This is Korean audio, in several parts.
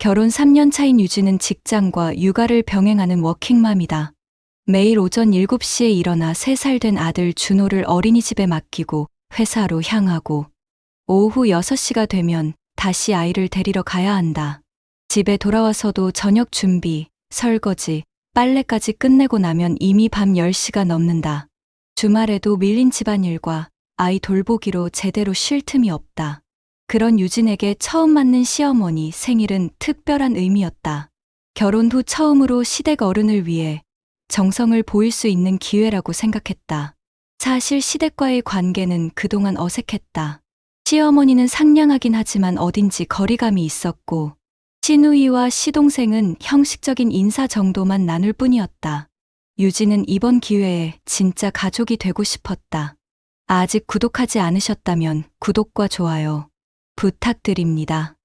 결혼 3년 차인 유진은 직장과 육아를 병행하는 워킹맘이다. 매일 오전 7시에 일어나 3살 된 아들 준호를 어린이집에 맡기고 회사로 향하고 오후 6시가 되면 다시 아이를 데리러 가야 한다. 집에 돌아와서도 저녁 준비, 설거지, 빨래까지 끝내고 나면 이미 밤 10시가 넘는다. 주말에도 밀린 집안일과 아이 돌보기로 제대로 쉴 틈이 없다. 그런 유진에게 처음 맞는 시어머니 생일은 특별한 의미였다. 결혼 후 처음으로 시댁 어른을 위해 정성을 보일 수 있는 기회라고 생각했다. 사실 시댁과의 관계는 그동안 어색했다. 시어머니는 상냥하긴 하지만 어딘지 거리감이 있었고, 시누이와 시동생은 형식적인 인사 정도만 나눌 뿐이었다. 유진은 이번 기회에 진짜 가족이 되고 싶었다. 아직 구독하지 않으셨다면 구독과 좋아요 부탁드립니다.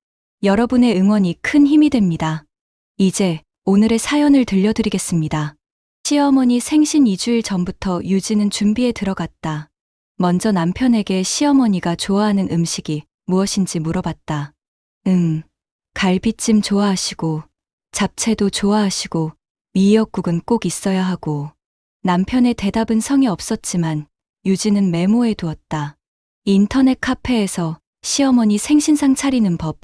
여러분의 응원이 큰 힘이 됩니다. 이제 오늘의 사연을 들려드리겠습니다. 시어머니 생신 2주일 전부터 유진은 준비에 들어갔다. 먼저 남편에게 시어머니가 좋아하는 음식이 무엇인지 물어봤다. 응, 갈비찜 좋아하시고, 잡채도 좋아하시고, 미역국은 꼭 있어야 하고. 남편의 대답은 성의 없었지만 유진은 메모해 두었다. 인터넷 카페에서 시어머니 생신상 차리는 법,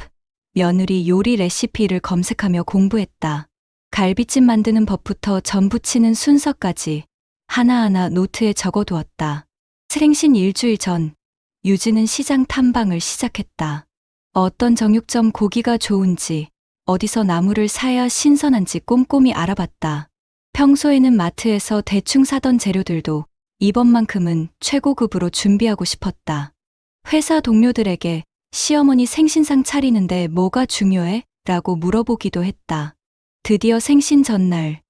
며느리 요리 레시피를 검색하며 공부했다. 갈비찜 만드는 법부터 전 부치는 순서까지 하나하나 노트에 적어두었다. 생신 일주일 전, 유진은 시장 탐방을 시작했다. 어떤 정육점 고기가 좋은지, 어디서 나무를 사야 신선한지 꼼꼼히 알아봤다. 평소에는 마트에서 대충 사던 재료들도 이번만큼은 최고급으로 준비하고 싶었다. 회사 동료들에게 시어머니 생신상 차리는데 뭐가 중요해? 라고 물어보기도 했다. 드디어 생신 전날,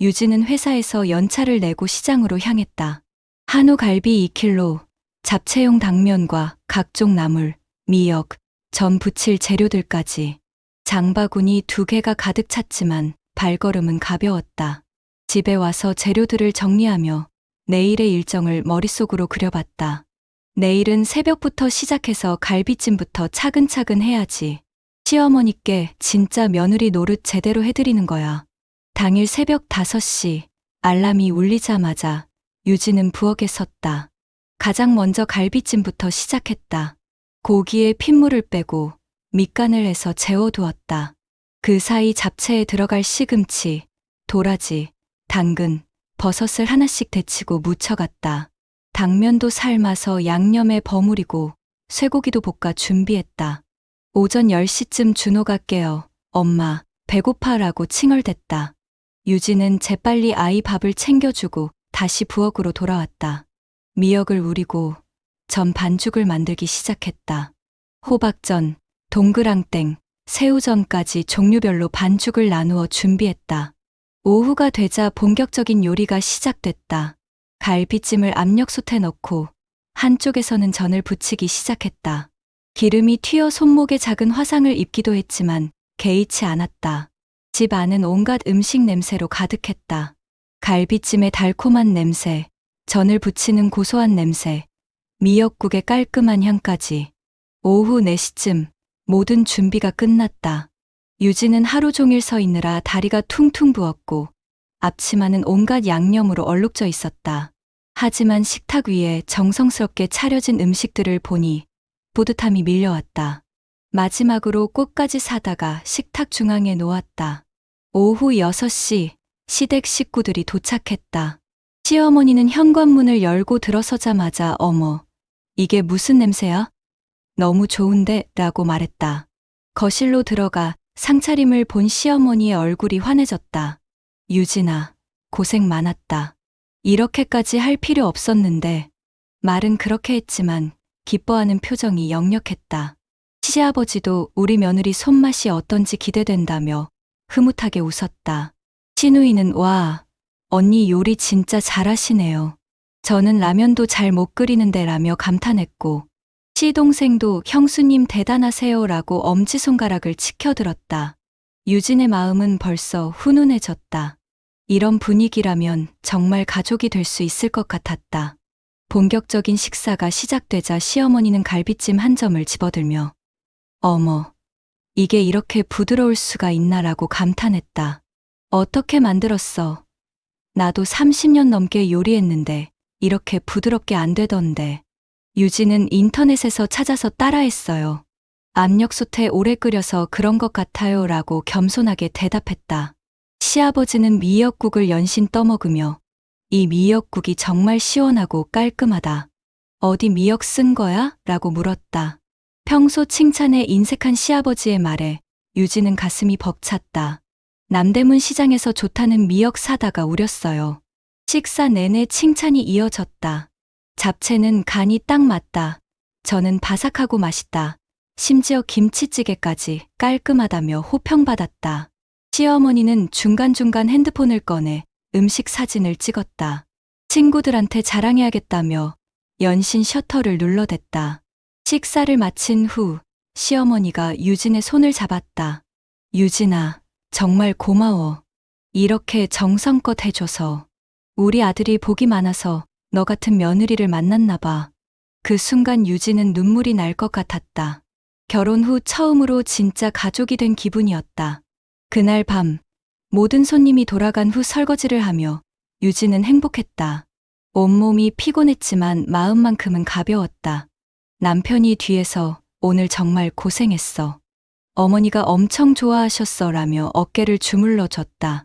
유진은 회사에서 연차를 내고 시장으로 향했다. 한우 갈비 2kg, 잡채용 당면과 각종 나물, 미역, 전 부칠 재료들까지. 장바구니 두 개가 가득 찼지만 발걸음은 가벼웠다. 집에 와서 재료들을 정리하며 내일의 일정을 머릿속으로 그려봤다. 내일은 새벽부터 시작해서 갈비찜부터 차근차근 해야지. 시어머니께 진짜 며느리 노릇 제대로 해드리는 거야. 당일 새벽 5시 알람이 울리자마자 유진은 부엌에 섰다. 가장 먼저 갈비찜부터 시작했다. 고기에 핏물을 빼고 밑간을 해서 재워두었다. 그 사이 잡채에 들어갈 시금치, 도라지, 당근, 버섯을 하나씩 데치고 묻혀갔다. 당면도 삶아서 양념에 버무리고 쇠고기도 볶아 준비했다. 오전 10시쯤 준호가 깨어 엄마 배고파라고 칭얼댔다. 유진은 재빨리 아이 밥을 챙겨주고 다시 부엌으로 돌아왔다. 미역을 우리고 전 반죽을 만들기 시작했다. 호박전, 동그랑땡, 새우전까지 종류별로 반죽을 나누어 준비했다. 오후가 되자 본격적인 요리가 시작됐다. 갈비찜을 압력솥에 넣고 한쪽에서는 전을 부치기 시작했다. 기름이 튀어 손목에 작은 화상을 입기도 했지만 개의치 않았다. 집 안은 온갖 음식 냄새로 가득했다. 갈비찜의 달콤한 냄새, 전을 부치는 고소한 냄새, 미역국의 깔끔한 향까지. 오후 4시쯤 모든 준비가 끝났다. 유진은 하루 종일 서 있느라 다리가 퉁퉁 부었고 앞치마는 온갖 양념으로 얼룩져 있었다. 하지만 식탁 위에 정성스럽게 차려진 음식들을 보니 뿌듯함이 밀려왔다. 마지막으로 꽃까지 사다가 식탁 중앙에 놓았다. 오후 6시 시댁 식구들이 도착했다. 시어머니는 현관문을 열고 들어서자마자 어머, 이게 무슨 냄새야? 너무 좋은데? 라고 말했다. 거실로 들어가 상차림을 본 시어머니의 얼굴이 환해졌다. 유진아, 고생 많았다. 이렇게까지 할 필요 없었는데, 말은 그렇게 했지만, 기뻐하는 표정이 역력했다. 시아버지도 우리 며느리 손맛이 어떤지 기대된다며 흐뭇하게 웃었다. 신우이는 와, 언니 요리 진짜 잘하시네요. 저는 라면도 잘 못 끓이는데 라며 감탄했고, 시동생도 형수님 대단하세요라고 엄지손가락을 치켜들었다. 유진의 마음은 벌써 훈훈해졌다. 이런 분위기라면 정말 가족이 될 수 있을 것 같았다. 본격적인 식사가 시작되자 시어머니는 갈비찜 한 점을 집어들며 어머, 이게 이렇게 부드러울 수가 있나라고 감탄했다. 어떻게 만들었어? 나도 30년 넘게 요리했는데 이렇게 부드럽게 안 되던데. 유진은 인터넷에서 찾아서 따라했어요. 압력솥에 오래 끓여서 그런 것 같아요 라고 겸손하게 대답했다. 시아버지는 미역국을 연신 떠먹으며 이 미역국이 정말 시원하고 깔끔하다. 어디 미역 쓴 거야? 라고 물었다. 평소 칭찬에 인색한 시아버지의 말에 유진은 가슴이 벅찼다. 남대문 시장에서 좋다는 미역 사다가 우렸어요. 식사 내내 칭찬이 이어졌다. 잡채는 간이 딱 맞다. 저는 바삭하고 맛있다. 심지어 김치찌개까지 깔끔하다며 호평받았다. 시어머니는 중간중간 핸드폰을 꺼내 음식 사진을 찍었다. 친구들한테 자랑해야겠다며 연신 셔터를 눌러댔다. 식사를 마친 후 시어머니가 유진의 손을 잡았다. 유진아, 정말 고마워. 이렇게 정성껏 해줘서. 우리 아들이 복이 많아서 너 같은 며느리를 만났나 봐. 그 순간 유진은 눈물이 날 것 같았다. 결혼 후 처음으로 진짜 가족이 된 기분이었다. 그날 밤, 모든 손님이 돌아간 후 설거지를 하며 유진은 행복했다. 온몸이 피곤했지만 마음만큼은 가벼웠다. 남편이 뒤에서 오늘 정말 고생했어. 어머니가 엄청 좋아하셨어 라며 어깨를 주물러 줬다.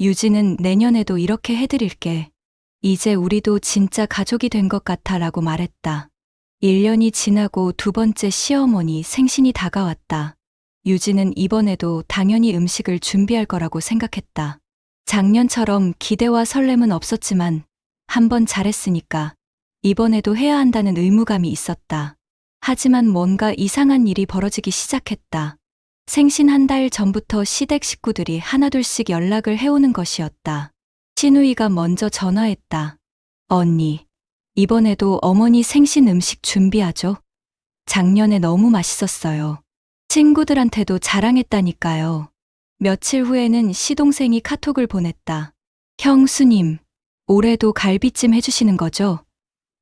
유진은 내년에도 이렇게 해드릴게. 이제 우리도 진짜 가족이 된 것 같아 라고 말했다. 1년이 지나고 두 번째 시어머니 생신이 다가왔다. 유진은 이번에도 당연히 음식을 준비할 거라고 생각했다. 작년처럼 기대와 설렘은 없었지만 한 번 잘했으니까 이번에도 해야 한다는 의무감이 있었다. 하지만 뭔가 이상한 일이 벌어지기 시작했다. 생신 한 달 전부터 시댁 식구들이 하나둘씩 연락을 해오는 것이었다. 신우이가 먼저 전화했다. 언니, 이번에도 어머니 생신 음식 준비하죠? 작년에 너무 맛있었어요. 친구들한테도 자랑했다니까요. 며칠 후에는 시동생이 카톡을 보냈다. 형수님, 올해도 갈비찜 해주시는 거죠?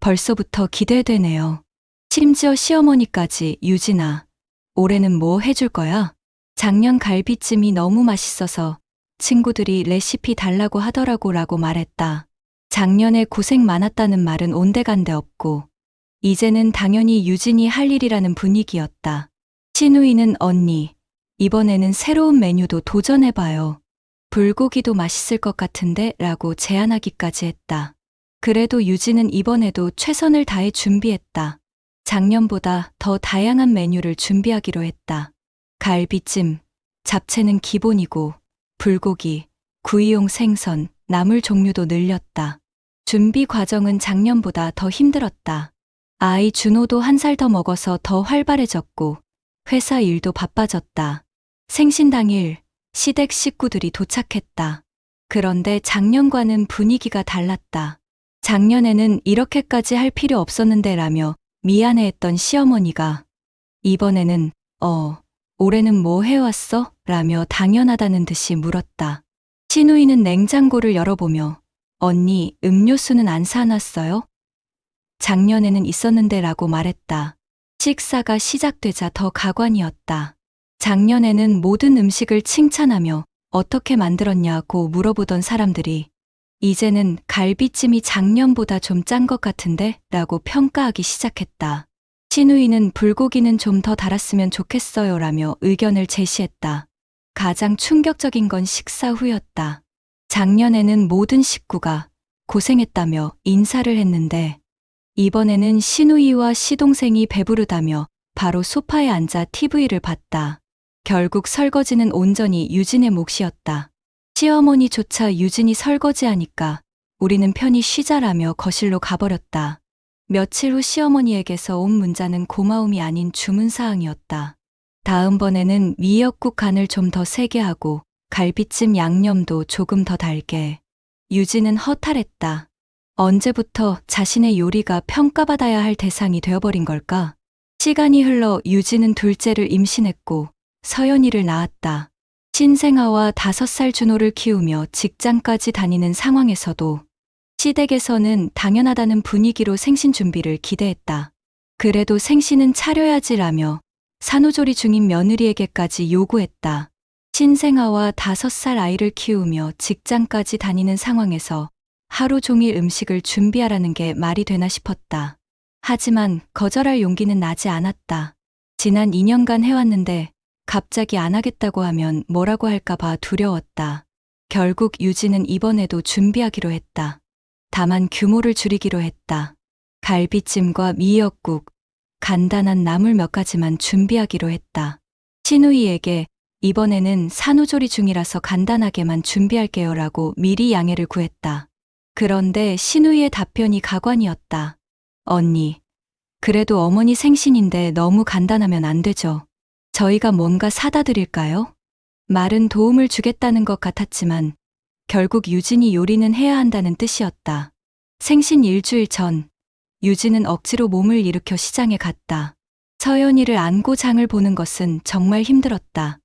벌써부터 기대되네요. 심지어 시어머니까지 유진아, 올해는 뭐 해줄 거야? 작년 갈비찜이 너무 맛있어서 친구들이 레시피 달라고 하더라고 라고 말했다. 작년에 고생 많았다는 말은 온데간데 없고, 이제는 당연히 유진이 할 일이라는 분위기였다. 신우이는 언니, 이번에는 새로운 메뉴도 도전해봐요. 불고기도 맛있을 것 같은데 라고 제안하기까지 했다. 그래도 유진은 이번에도 최선을 다해 준비했다. 작년보다 더 다양한 메뉴를 준비하기로 했다. 갈비찜, 잡채는 기본이고, 불고기, 구이용 생선, 나물 종류도 늘렸다. 준비 과정은 작년보다 더 힘들었다. 아이 준호도 한 살 더 먹어서 더 활발해졌고, 회사 일도 바빠졌다. 생신 당일, 시댁 식구들이 도착했다. 그런데 작년과는 분위기가 달랐다. 작년에는 이렇게까지 할 필요 없었는데 라며 미안해했던 시어머니가 이번에는 어, 올해는 뭐 해왔어? 라며 당연하다는 듯이 물었다. 신우이는 냉장고를 열어보며 언니 음료수는 안 사놨어요? 작년에는 있었는데 라고 말했다. 식사가 시작되자 더 가관이었다. 작년에는 모든 음식을 칭찬하며 어떻게 만들었냐고 물어보던 사람들이 이제는 갈비찜이 작년보다 좀 짠 것 같은데? 라고 평가하기 시작했다. 신우이는 불고기는 좀 더 달았으면 좋겠어요 라며 의견을 제시했다. 가장 충격적인 건 식사 후였다. 작년에는 모든 식구가 고생했다며 인사를 했는데 이번에는 신우이와 시동생이 배부르다며 바로 소파에 앉아 TV를 봤다. 결국 설거지는 온전히 유진의 몫이었다. 시어머니조차 유진이 설거지하니까 우리는 편히 쉬자라며 거실로 가버렸다. 며칠 후 시어머니에게서 온 문자는 고마움이 아닌 주문 사항이었다. 다음번에는 미역국 간을 좀 더 세게 하고 갈비찜 양념도 조금 더 달게. 유진은 허탈했다. 언제부터 자신의 요리가 평가받아야 할 대상이 되어버린 걸까? 시간이 흘러 유진은 둘째를 임신했고 서연이를 낳았다. 신생아와 다섯 살 준호를 키우며 직장까지 다니는 상황에서도 시댁에서는 당연하다는 분위기로 생신 준비를 기대했다. 그래도 생신은 차려야지라며 산후조리 중인 며느리에게까지 요구했다. 신생아와 다섯 살 아이를 키우며 직장까지 다니는 상황에서 하루 종일 음식을 준비하라는 게 말이 되나 싶었다. 하지만 거절할 용기는 나지 않았다. 지난 2년간 해왔는데 갑자기 안 하겠다고 하면 뭐라고 할까봐 두려웠다. 결국 유진은 이번에도 준비하기로 했다. 다만 규모를 줄이기로 했다. 갈비찜과 미역국, 간단한 나물 몇 가지만 준비하기로 했다. 신우이에게 이번에는 산후조리 중이라서 간단하게만 준비할게요라고 미리 양해를 구했다. 그런데 신우이의 답변이 가관이었다. 언니, 그래도 어머니 생신인데 너무 간단하면 안 되죠. 저희가 뭔가 사다 드릴까요? 말은 도움을 주겠다는 것 같았지만 결국 유진이 요리는 해야 한다는 뜻이었다. 생신 일주일 전, 유진은 억지로 몸을 일으켜 시장에 갔다. 서연이를 안고 장을 보는 것은 정말 힘들었다.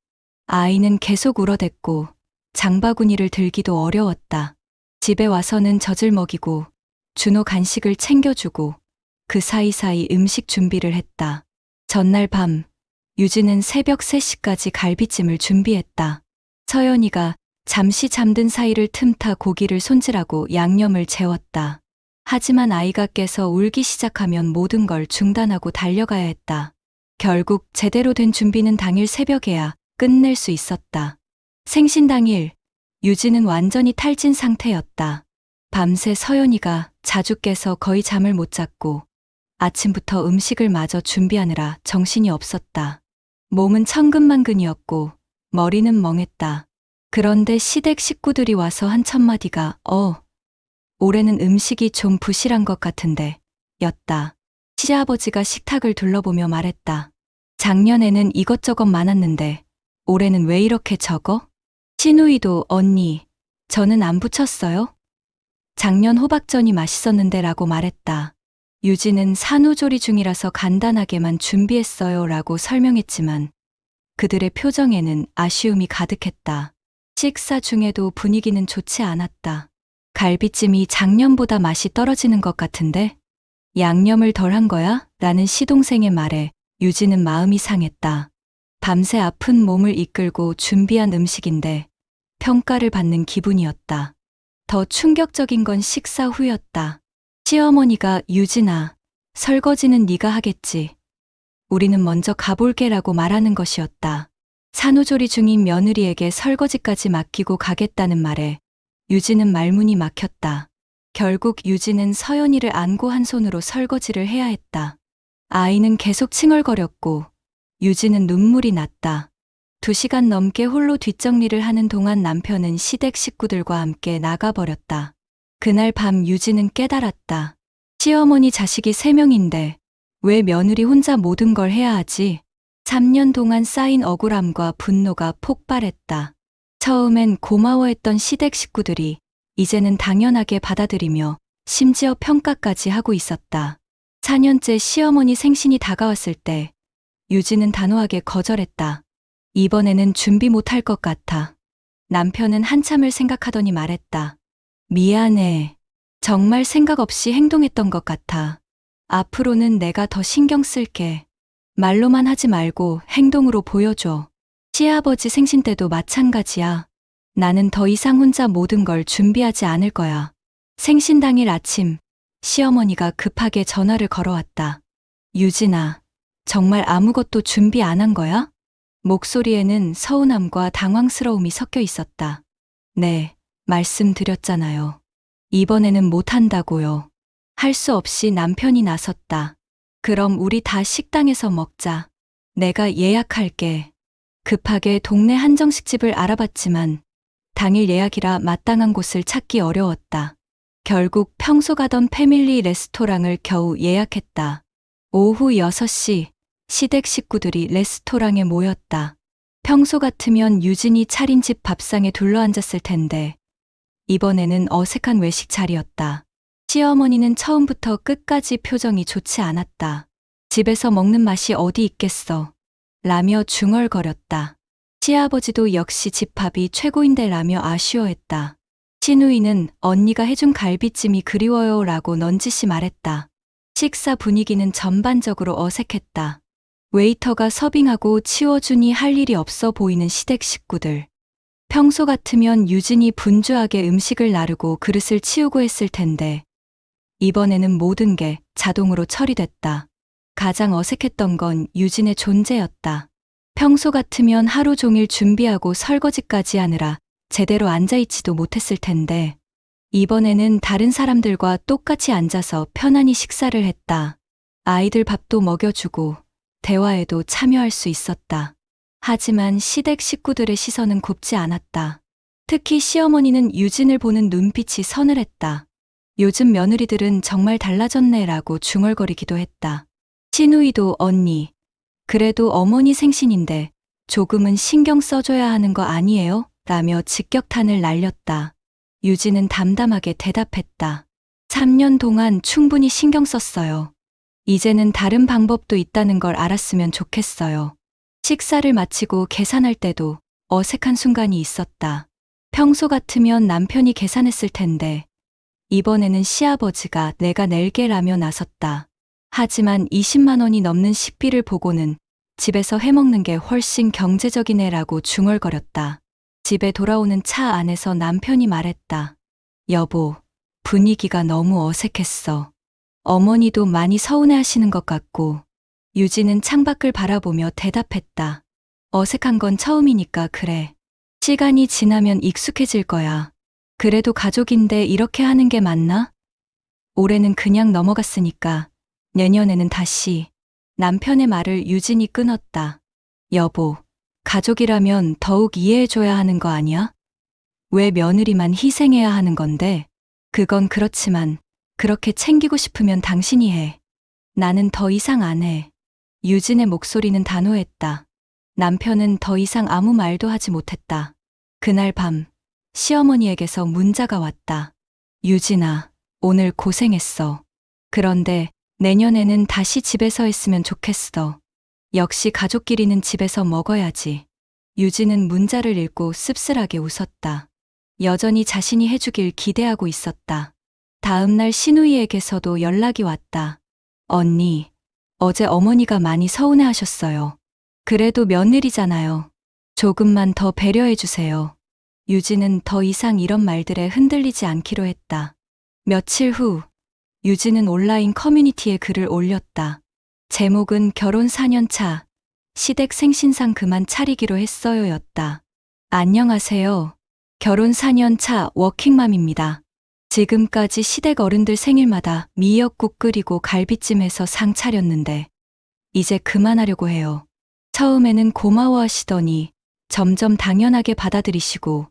아이는 계속 울어댔고 장바구니를 들기도 어려웠다. 집에 와서는 젖을 먹이고 준호 간식을 챙겨주고 그 사이사이 음식 준비를 했다. 전날 밤 유진은 새벽 3시까지 갈비찜을 준비했다. 서연이가 잠시 잠든 사이를 틈타 고기를 손질하고 양념을 재웠다. 하지만 아이가 깨서 울기 시작하면 모든 걸 중단하고 달려가야 했다. 결국 제대로 된 준비는 당일 새벽에야 끝낼 수 있었다. 생신 당일, 유진은 완전히 탈진 상태였다. 밤새 서연이가 자주 깨서 거의 잠을 못 잤고, 아침부터 음식을 마저 준비하느라 정신이 없었다. 몸은 천근만근이었고, 머리는 멍했다. 그런데 시댁 식구들이 와서 한 첫마디가, 어, 올해는 음식이 좀 부실한 것 같은데, 였다. 시아버지가 식탁을 둘러보며 말했다. 작년에는 이것저것 많았는데, 올해는 왜 이렇게 적어? 신우이도 언니, 저는 안 붙였어요? 작년 호박전이 맛있었는데 라고 말했다. 유진은 산후조리 중이라서 간단하게만 준비했어요 라고 설명했지만 그들의 표정에는 아쉬움이 가득했다. 식사 중에도 분위기는 좋지 않았다. 갈비찜이 작년보다 맛이 떨어지는 것 같은데? 양념을 덜 한 거야? 라는 시동생의 말에 유진은 마음이 상했다. 밤새 아픈 몸을 이끌고 준비한 음식인데 평가를 받는 기분이었다. 더 충격적인 건 식사 후였다. 시어머니가 유진아, 설거지는 네가 하겠지. 우리는 먼저 가볼게라고 말하는 것이었다. 산후조리 중인 며느리에게 설거지까지 맡기고 가겠다는 말에 유진은 말문이 막혔다. 결국 유진은 서연이를 안고 한 손으로 설거지를 해야 했다. 아이는 계속 칭얼거렸고 유진은 눈물이 났다. 두 시간 넘게 홀로 뒷정리를 하는 동안 남편은 시댁 식구들과 함께 나가버렸다. 그날 밤 유진은 깨달았다. 시어머니 자식이 세 명인데 왜 며느리 혼자 모든 걸 해야 하지? 3년 동안 쌓인 억울함과 분노가 폭발했다. 처음엔 고마워했던 시댁 식구들이 이제는 당연하게 받아들이며 심지어 평가까지 하고 있었다. 4년째 시어머니 생신이 다가왔을 때 유진은 단호하게 거절했다. 이번에는 준비 못할 것 같아. 남편은 한참을 생각하더니 말했다. 미안해. 정말 생각 없이 행동했던 것 같아. 앞으로는 내가 더 신경 쓸게. 말로만 하지 말고 행동으로 보여줘. 시아버지 생신 때도 마찬가지야. 나는 더 이상 혼자 모든 걸 준비하지 않을 거야. 생신 당일 아침, 시어머니가 급하게 전화를 걸어왔다. 유진아, 정말 아무것도 준비 안 한 거야? 목소리에는 서운함과 당황스러움이 섞여 있었다. 네, 말씀드렸잖아요. 이번에는 못한다고요. 할 수 없이 남편이 나섰다. 그럼 우리 다 식당에서 먹자. 내가 예약할게. 급하게 동네 한정식집을 알아봤지만 당일 예약이라 마땅한 곳을 찾기 어려웠다. 결국 평소 가던 패밀리 레스토랑을 겨우 예약했다. 오후 6시 시댁 식구들이 레스토랑에 모였다. 평소 같으면 유진이 차린 집 밥상에 둘러앉았을 텐데 이번에는 어색한 외식 자리였다. 시어머니는 처음부터 끝까지 표정이 좋지 않았다. 집에서 먹는 맛이 어디 있겠어. 라며 중얼거렸다. 시아버지도 역시 집밥이 최고인데 라며 아쉬워했다. 신우이는 언니가 해준 갈비찜이 그리워요 라고 넌지시 말했다. 식사 분위기는 전반적으로 어색했다. 웨이터가 서빙하고 치워주니 할 일이 없어 보이는 시댁 식구들. 평소 같으면 유진이 분주하게 음식을 나르고 그릇을 치우고 했을 텐데, 이번에는 모든 게 자동으로 처리됐다. 가장 어색했던 건 유진의 존재였다. 평소 같으면 하루 종일 준비하고 설거지까지 하느라 제대로 앉아있지도 못했을 텐데, 이번에는 다른 사람들과 똑같이 앉아서 편안히 식사를 했다. 아이들 밥도 먹여주고, 대화에도 참여할 수 있었다. 하지만 시댁 식구들의 시선은 곱지 않았다. 특히 시어머니는 유진을 보는 눈빛이 서늘했다. 요즘 며느리들은 정말 달라졌네라고 중얼거리기도 했다. 신우이도 언니, 그래도 어머니 생신인데 조금은 신경 써줘야 하는 거 아니에요? 라며 직격탄을 날렸다. 유진은 담담하게 대답했다. 3년 동안 충분히 신경 썼어요. 이제는 다른 방법도 있다는 걸 알았으면 좋겠어요. 식사를 마치고 계산할 때도 어색한 순간이 있었다. 평소 같으면 남편이 계산했을 텐데, 이번에는 시아버지가 내가 낼게라며 나섰다. 하지만 20만 원이 넘는 식비를 보고는 집에서 해먹는 게 훨씬 경제적이네라고 중얼거렸다. 집에 돌아오는 차 안에서 남편이 말했다. 여보, 분위기가 너무 어색했어. 어머니도 많이 서운해 하시는 것 같고, 유진은 창밖을 바라보며 대답했다. 어색한 건 처음이니까 그래. 시간이 지나면 익숙해질 거야. 그래도 가족인데 이렇게 하는 게 맞나? 올해는 그냥 넘어갔으니까 내년에는 다시 남편의 말을 유진이 끊었다. 여보, 가족이라면 더욱 이해해줘야 하는 거 아니야? 왜 며느리만 희생해야 하는 건데? 그건 그렇지만 그렇게 챙기고 싶으면 당신이 해. 나는 더 이상 안 해. 유진의 목소리는 단호했다. 남편은 더 이상 아무 말도 하지 못했다. 그날 밤, 시어머니에게서 문자가 왔다. 유진아, 오늘 고생했어. 그런데 내년에는 다시 집에서 했으면 좋겠어. 역시 가족끼리는 집에서 먹어야지. 유진은 문자를 읽고 씁쓸하게 웃었다. 여전히 자신이 해주길 기대하고 있었다. 다음날 신우이에게서도 연락이 왔다. 언니, 어제 어머니가 많이 서운해 하셨어요. 그래도 며느리잖아요. 조금만 더 배려해 주세요. 유진은 더 이상 이런 말들에 흔들리지 않기로 했다. 며칠 후, 유진은 온라인 커뮤니티에 글을 올렸다. 제목은 결혼 4년 차, 시댁 생신상 그만 차리기로 했어요 였다. 안녕하세요. 결혼 4년 차 워킹맘입니다. 지금까지 시댁 어른들 생일마다 미역국 끓이고 갈비찜 해서 상 차렸는데, 이제 그만하려고 해요. 처음에는 고마워하시더니 점점 당연하게 받아들이시고,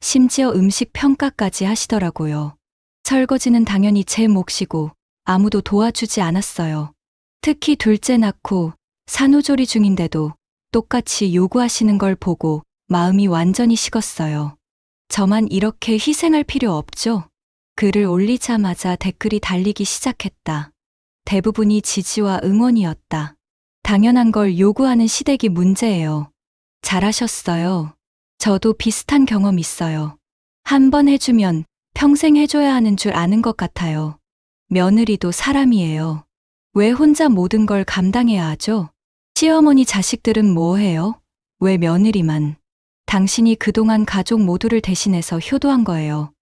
심지어 음식 평가까지 하시더라고요. 설거지는 당연히 제 몫이고 아무도 도와주지 않았어요. 특히 둘째 낳고 산후조리 중인데도 똑같이 요구하시는 걸 보고 마음이 완전히 식었어요. 저만 이렇게 희생할 필요 없죠? 글을 올리자마자 댓글이 달리기 시작했다. 대부분이 지지와 응원이었다. 당연한 걸 요구하는 시댁이 문제예요. 잘하셨어요. 저도 비슷한 경험 있어요. 한 번 해주면 평생 해줘야 하는 줄 아는 것 같아요. 며느리도 사람이에요. 왜 혼자 모든 걸 감당해야 하죠? 시어머니 자식들은 뭐 해요? 왜 며느리만? 당신이 그동안 가족 모두를 대신해서 효도한 거예요.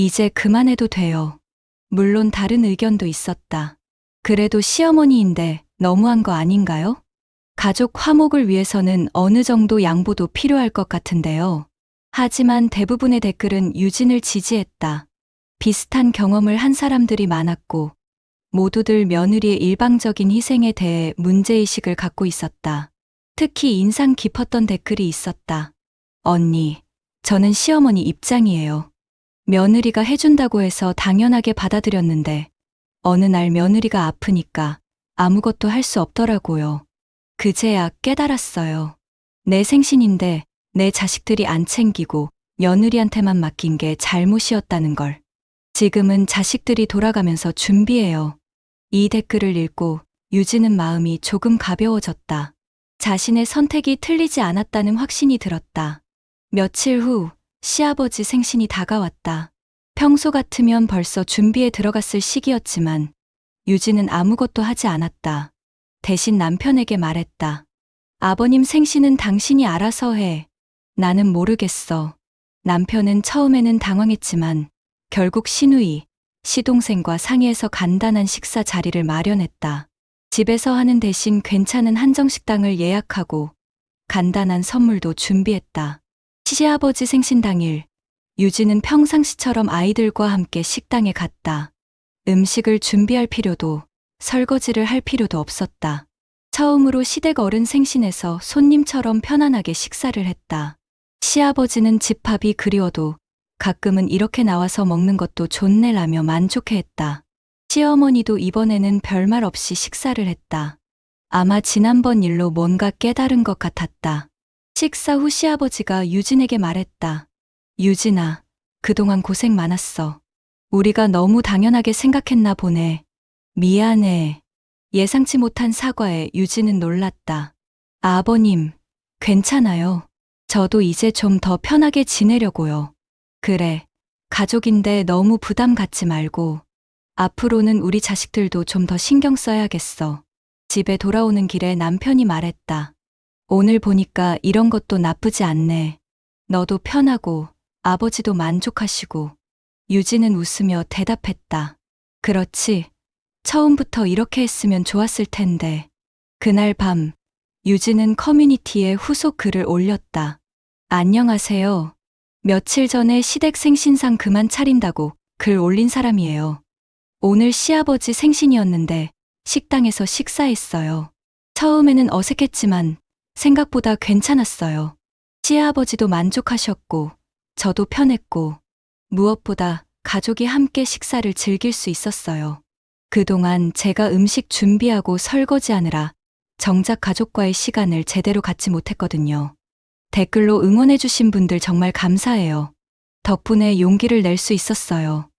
이제 그만해도 돼요. 물론 다른 의견도 있었다. 그래도 시어머니인데 너무한 거 아닌가요? 가족 화목을 위해서는 어느 정도 양보도 필요할 것 같은데요. 하지만 대부분의 댓글은 유진을 지지했다. 비슷한 경험을 한 사람들이 많았고, 모두들 며느리의 일방적인 희생에 대해 문제의식을 갖고 있었다. 특히 인상 깊었던 댓글이 있었다. 언니, 저는 시어머니 입장이에요. 며느리가 해준다고 해서 당연하게 받아들였는데, 어느 날 며느리가 아프니까 아무것도 할 수 없더라고요. 그제야 깨달았어요. 내 생신인데 내 자식들이 안 챙기고 며느리한테만 맡긴 게 잘못이었다는 걸. 지금은 자식들이 돌아가면서 준비해요. 이 댓글을 읽고 유진은 마음이 조금 가벼워졌다. 자신의 선택이 틀리지 않았다는 확신이 들었다. 며칠 후 시아버지 생신이 다가왔다. 평소 같으면 벌써 준비에 들어갔을 시기였지만 유진은 아무것도 하지 않았다. 대신 남편에게 말했다. 아버님 생신은 당신이 알아서 해. 나는 모르겠어. 남편은 처음에는 당황했지만 결국 시누이, 시동생과 상의해서 간단한 식사 자리를 마련했다. 집에서 하는 대신 괜찮은 한정식당을 예약하고 간단한 선물도 준비했다. 시아버지 생신 당일, 유진은 평상시처럼 아이들과 함께 식당에 갔다. 음식을 준비할 필요도, 설거지를 할 필요도 없었다. 처음으로 시댁 어른 생신에서 손님처럼 편안하게 식사를 했다. 시아버지는 집밥이 그리워도 가끔은 이렇게 나와서 먹는 것도 좋네라며 만족해했다. 시어머니도 이번에는 별말 없이 식사를 했다. 아마 지난번 일로 뭔가 깨달은 것 같았다. 식사 후 시아버지가 유진에게 말했다. 유진아, 그동안 고생 많았어. 우리가 너무 당연하게 생각했나 보네. 미안해. 예상치 못한 사과에 유진은 놀랐다. 아버님, 괜찮아요. 저도 이제 좀 더 편하게 지내려고요. 그래. 가족인데 너무 부담 갖지 말고. 앞으로는 우리 자식들도 좀 더 신경 써야겠어. 집에 돌아오는 길에 남편이 말했다. 오늘 보니까 이런 것도 나쁘지 않네. 너도 편하고 아버지도 만족하시고. 유진은 웃으며 대답했다. 그렇지. 처음부터 이렇게 했으면 좋았을 텐데. 그날 밤, 유진은 커뮤니티에 후속 글을 올렸다. 안녕하세요. 며칠 전에 시댁 생신상 그만 차린다고 글 올린 사람이에요. 오늘 시아버지 생신이었는데 식당에서 식사했어요. 처음에는 어색했지만 생각보다 괜찮았어요. 시아버지도 만족하셨고, 저도 편했고, 무엇보다 가족이 함께 식사를 즐길 수 있었어요. 그동안 제가 음식 준비하고 설거지하느라 정작 가족과의 시간을 제대로 갖지 못했거든요. 댓글로 응원해주신 분들 정말 감사해요. 덕분에 용기를 낼 수 있었어요.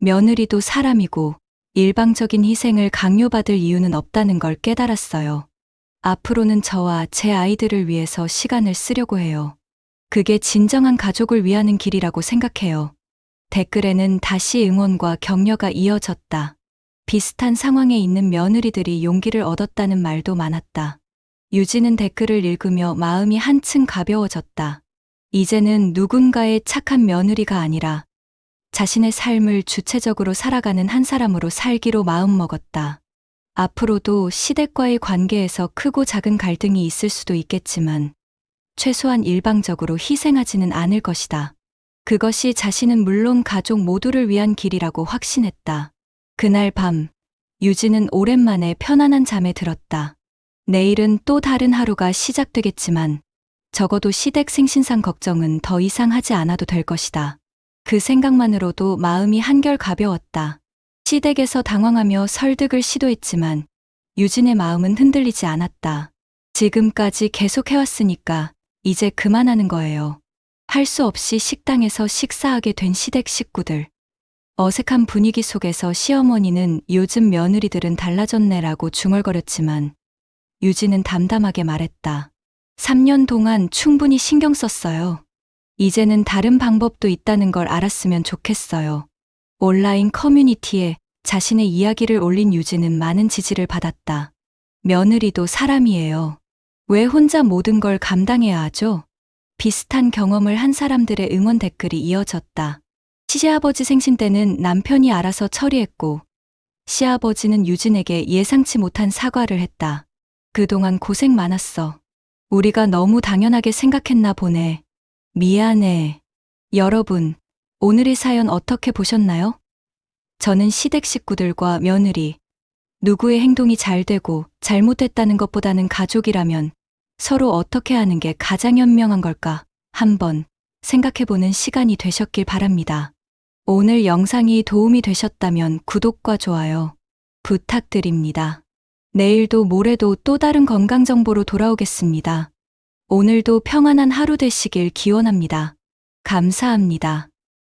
며느리도 사람이고 일방적인 희생을 강요받을 이유는 없다는 걸 깨달았어요. 앞으로는 저와 제 아이들을 위해서 시간을 쓰려고 해요. 그게 진정한 가족을 위하는 길이라고 생각해요. 댓글에는 다시 응원과 격려가 이어졌다. 비슷한 상황에 있는 며느리들이 용기를 얻었다는 말도 많았다. 유진은 댓글을 읽으며 마음이 한층 가벼워졌다. 이제는 누군가의 착한 며느리가 아니라 자신의 삶을 주체적으로 살아가는 한 사람으로 살기로 마음먹었다. 앞으로도 시댁과의 관계에서 크고 작은 갈등이 있을 수도 있겠지만 최소한 일방적으로 희생하지는 않을 것이다. 그것이 자신은 물론 가족 모두를 위한 길이라고 확신했다. 그날 밤, 유진은 오랜만에 편안한 잠에 들었다. 내일은 또 다른 하루가 시작되겠지만 적어도 시댁 생신상 걱정은 더 이상 하지 않아도 될 것이다. 그 생각만으로도 마음이 한결 가벼웠다. 시댁에서 당황하며 설득을 시도했지만 유진의 마음은 흔들리지 않았다. 지금까지 계속 해왔으니까 이제 그만하는 거예요. 할 수 없이 식당에서 식사하게 된 시댁 식구들. 어색한 분위기 속에서 시어머니는 요즘 며느리들은 달라졌네라고 중얼거렸지만 유진은 담담하게 말했다. 3년 동안 충분히 신경 썼어요. 이제는 다른 방법도 있다는 걸 알았으면 좋겠어요. 온라인 커뮤니티에 자신의 이야기를 올린 유진은 많은 지지를 받았다. 며느리도 사람이에요. 왜 혼자 모든 걸 감당해야 하죠? 비슷한 경험을 한 사람들의 응원 댓글이 이어졌다. 시아버지 생신 때는 남편이 알아서 처리했고, 시아버지는 유진에게 예상치 못한 사과를 했다. 그동안 고생 많았어. 우리가 너무 당연하게 생각했나 보네. 미안해. 여러분, 오늘의 사연 어떻게 보셨나요? 저는 시댁 식구들과 며느리, 누구의 행동이 잘 되고 잘못됐다는 것보다는 가족이라면 서로 어떻게 하는 게 가장 현명한 걸까 한번 생각해보는 시간이 되셨길 바랍니다. 오늘 영상이 도움이 되셨다면 구독과 좋아요 부탁드립니다. 내일도 모레도 또 다른 건강 정보로 돌아오겠습니다. 오늘도 평안한 하루 되시길 기원합니다. 감사합니다.